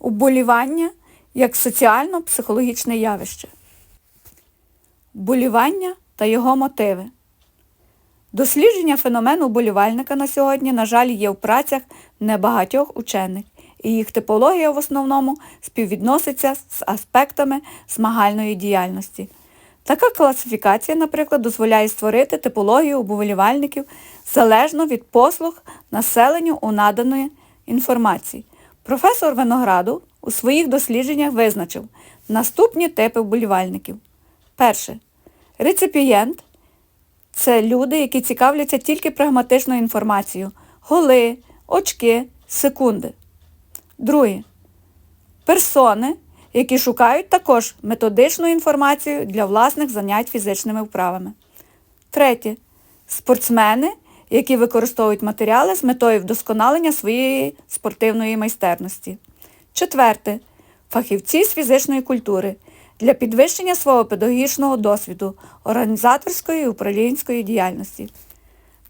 Уболівання як соціально-психологічне явище. Вболівання та його мотиви. Дослідження феномену вболівальника на сьогодні, на жаль, є в працях небагатьох учених, і їх типологія в основному співвідноситься з аспектами змагальної діяльності. Така класифікація, наприклад, дозволяє створити типологію вболівальників залежно від послуг населенню у наданої інформації. Професор Винограду у своїх дослідженнях визначив наступні типи вболівальників. Перше. Реципієнт це люди, які цікавляться тільки прагматичною інформацією. Голи, очки, секунди. Друге. Персони, які шукають також методичну інформацію для власних занять фізичними вправами. Третє. Спортсмени, які використовують матеріали з метою вдосконалення своєї спортивної майстерності. Четверте. Фахівці з фізичної культури для підвищення свого педагогічного досвіду, організаторської і управлінської діяльності.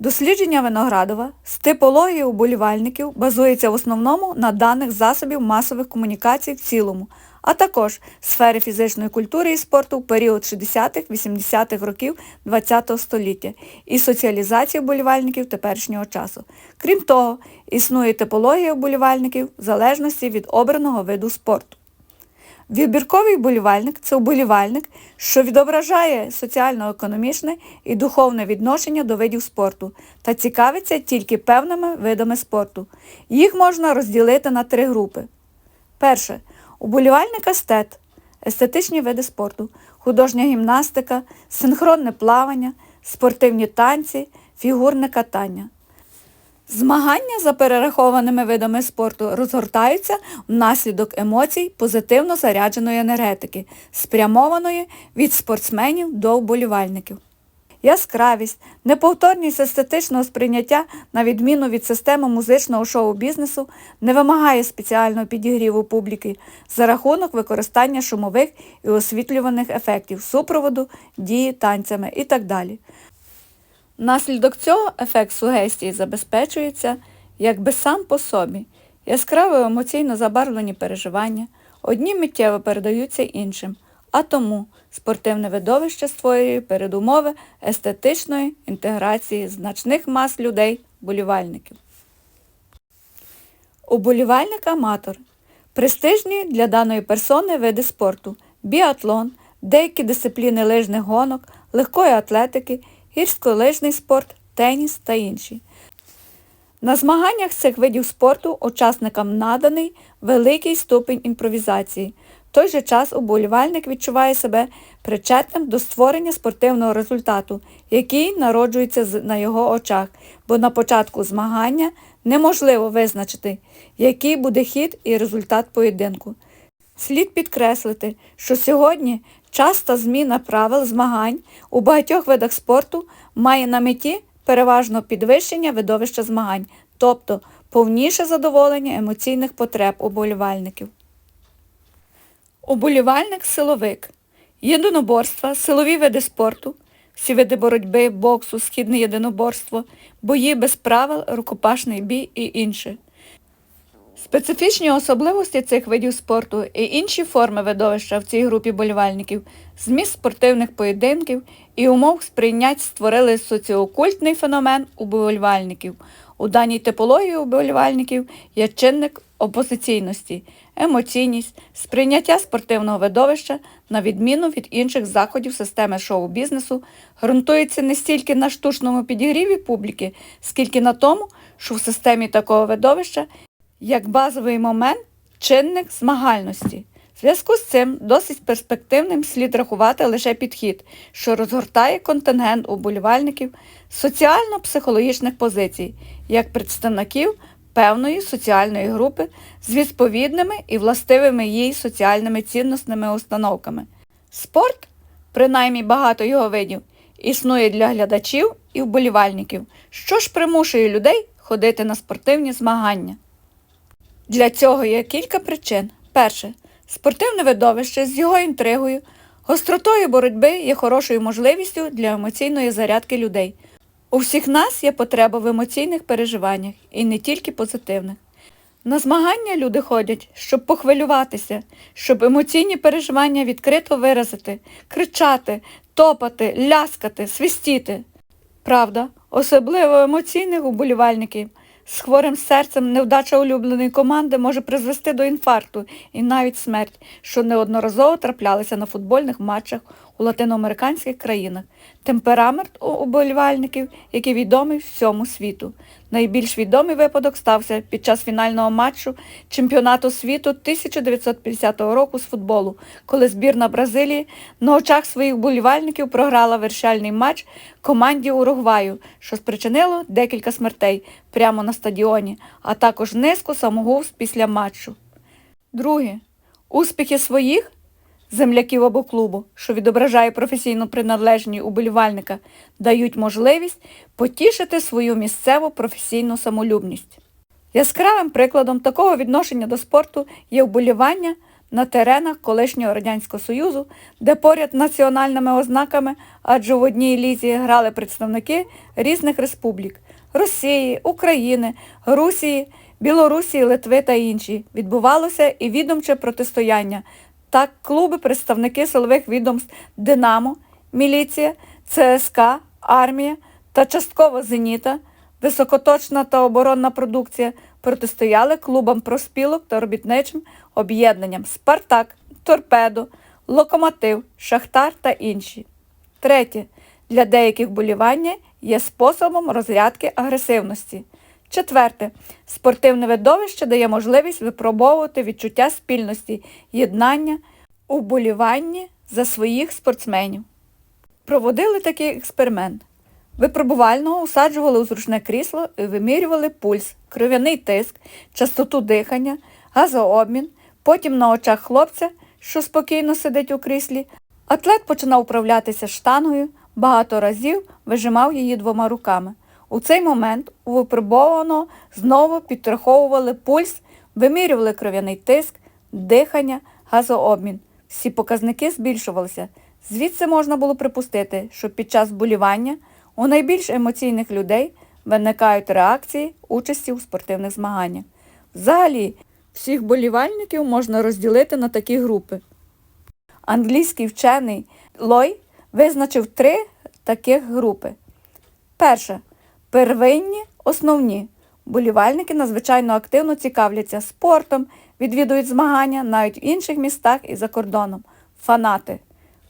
Дослідження Виноградова з типології уболівальників базується в основному на даних засобів масових комунікацій в цілому, а також сфери фізичної культури і спорту в період 60-х-80-х років ХХ століття і соціалізації вболівальників теперішнього часу. Крім того, існує типологія вболівальників в залежності від обраного виду спорту. Вибірковий вболівальник це вболівальник, що відображає соціально-економічне і духовне відношення до видів спорту та цікавиться тільки певними видами спорту. Їх можна розділити на три групи. Перше. Уболівальник естет, естетичні види спорту, художня гімнастика, синхронне плавання, спортивні танці, фігурне катання. Змагання за перерахованими видами спорту розгортаються внаслідок емоцій позитивно зарядженої енергетики, спрямованої від спортсменів до вболівальників. Яскравість, неповторність естетичного сприйняття, на відміну від системи музичного шоу-бізнесу, не вимагає спеціального підігріву публіки за рахунок використання шумових і освітлюваних ефектів, супроводу, дії танцями і так далі. Внаслідок цього ефект сугестії забезпечується якби сам по собі. Яскраво емоційно забарвлені переживання одні миттєво передаються іншим, а тому спортивне видовище створює передумови естетичної інтеграції значних мас людей, болівальників. Уболівальник-аматор престижні для даної персони види спорту біатлон, деякі дисципліни лижних гонок, легкої атлетики, гірськолижний спорт, теніс та інші. На змаганнях цих видів спорту учасникам наданий великий ступінь імпровізації. В той же час уболівальник відчуває себе причетним до створення спортивного результату, який народжується на його очах, бо на початку змагання неможливо визначити, який буде хід і результат поєдинку. Слід підкреслити, що сьогодні часта зміна правил змагань у багатьох видах спорту має на меті переважно підвищення видовища змагань, тобто повніше задоволення емоційних потреб уболівальників. Уболівальник-силовик. Єдиноборства, силові види спорту, всі види боротьби, боксу, східне єдиноборство, бої без правил, рукопашний бій і інше. Специфічні особливості цих видів спорту і інші форми видовища в цій групі болівальників, зміст спортивних поєдинків і умов сприйнять створили соціокультний феномен уболівальників. У даній типології уболівальників є чинник опозиційності, емоційність, сприйняття спортивного видовища, на відміну від інших заходів системи шоу-бізнесу, ґрунтується не стільки на штучному підігріві публіки, скільки на тому, що в системі такого видовища як базовий момент чинник змагальності. В зв'язку з цим досить перспективним слід рахувати лише підхід, що розгортає контингент уболівальників соціально-психологічних позицій, як представників певної соціальної групи з відповідними і властивими їй соціальними цінностними установками. Спорт, принаймні багато його видів, існує для глядачів і вболівальників, що ж примушує людей ходити на спортивні змагання. Для цього є кілька причин. Перше, спортивне видовище з його інтригою, гостротою боротьби є хорошою можливістю для емоційної зарядки людей. У всіх нас є потреба в емоційних переживаннях і не тільки позитивних. На змагання люди ходять, щоб похвилюватися, щоб емоційні переживання відкрито виразити, кричати, топати, ляскати, свистіти. Правда, особливо емоційних уболівальників. З хворим серцем невдача улюбленої команди може призвести до інфаркту і навіть смерть, що неодноразово траплялися на футбольних матчах у латиноамериканських країнах. Темперамент у уболівальників, який відомий всьому світу. Найбільш відомий випадок стався під час фінального матчу чемпіонату світу 1950 року з футболу, коли збірна Бразилії на очах своїх болівальників програла вирішальний матч команді Уругваю, що спричинило декілька смертей прямо на стадіоні, а також низку самогубств після матчу. Друге. Успіхи своїх земляків або клубу, що відображає професійну приналежність уболівальника, дають можливість потішити свою місцеву професійну самолюбність. Яскравим прикладом такого відношення до спорту є вболівання на теренах колишнього Радянського Союзу, де поряд національними ознаками, адже в одній лізі грали представники різних республік Росії, України, Русії, Білорусі, Литви та інші. Відбувалося і відомче протистояння. Так, клуби, представники силових відомств Динамо, міліція, ЦСКА, армія та частково Зеніта, високоточна та оборонна продукція протистояли клубам проспілок та робітничим об'єднанням Спартак, Торпедо, Локомотив, Шахтар та інші. Третє. Для деяких болівання є способом розрядки агресивності. Четверте. Спортивне видовище дає можливість випробовувати відчуття спільності, єднання у вболіванні за своїх спортсменів. Проводили такий експеримент. Випробувального усаджували у зручне крісло і вимірювали пульс, кров'яний тиск, частоту дихання, газообмін. Потім на очах хлопця, що спокійно сидить у кріслі, атлет починав управлятися штангою, багато разів вижимав її двома руками. У цей момент у випробованого знову підраховували пульс, вимірювали кров'яний тиск, дихання, газообмін. Всі показники збільшувалися. Звідси можна було припустити, що під час вболівання у найбільш емоційних людей виникають реакції участі у спортивних змаганнях. Взагалі, всіх болівальників можна розділити на такі групи. Англійський вчений Лой визначив три таких групи. Перша первинні, основні. Болівальники надзвичайно активно цікавляться спортом, відвідують змагання навіть в інших містах і за кордоном. Фанати.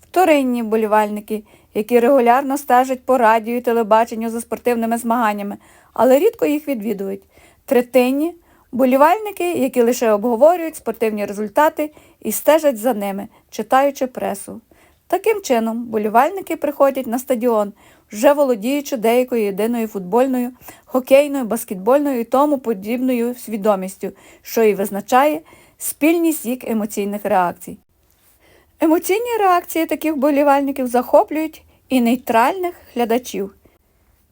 Вторинні болівальники, які регулярно стежать по радіо і телебаченню за спортивними змаганнями, але рідко їх відвідують. Третинні болівальники, які лише обговорюють спортивні результати і стежать за ними, читаючи пресу. Таким чином, болівальники приходять на стадіон, вже володіючи деякою єдиною футбольною, хокейною, баскетбольною і тому подібною свідомістю, що і визначає спільність їх емоційних реакцій. Емоційні реакції таких болівальників захоплюють і нейтральних глядачів.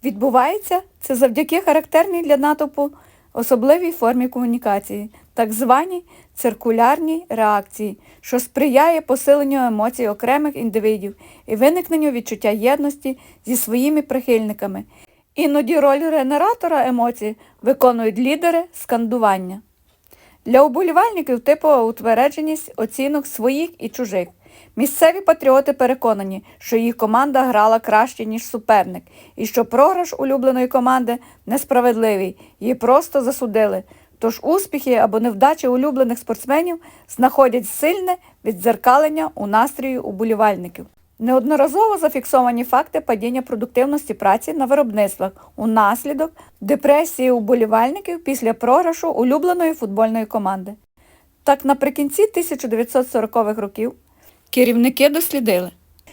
Відбувається це завдяки характерній для натовпу особливій формі комунікації, так званій циркулярній реакції, що сприяє посиленню емоцій окремих індивидів і виникненню відчуття єдності зі своїми прихильниками. Іноді роль генератора емоцій виконують лідери скандування. Для уболівальників типова утвердженість оцінок своїх і чужих. Місцеві патріоти переконані, що їх команда грала краще, ніж суперник, і що програш улюбленої команди несправедливий, її просто засудили. Тож успіхи або невдачі улюблених спортсменів знаходять сильне віддзеркалення у настрої уболівальників. Неодноразово зафіксовані факти падіння продуктивності праці на виробництвах унаслідок депресії уболівальників після програшу улюбленої футбольної команди. Так, наприкінці 1940-х років керівники дослідили,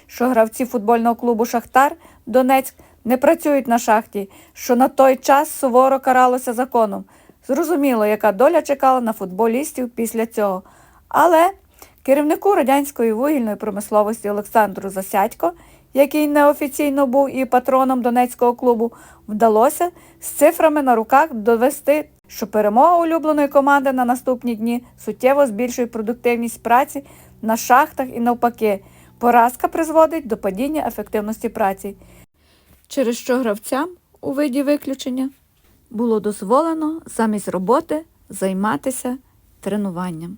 що гравці футбольного клубу Шахтар Донецьк не працюють на шахті, що на той час суворо каралося законом. Зрозуміло, яка доля чекала на футболістів після цього. Але керівнику радянської вугільної промисловості Олександру Засядько, який неофіційно був і патроном Донецького клубу, вдалося з цифрами на руках довести, що перемога улюбленої команди на наступні дні суттєво збільшує продуктивність праці на шахтах і навпаки. Поразка призводить до падіння ефективності праці, через що гравцям у виді виключення було дозволено замість роботи займатися тренуванням.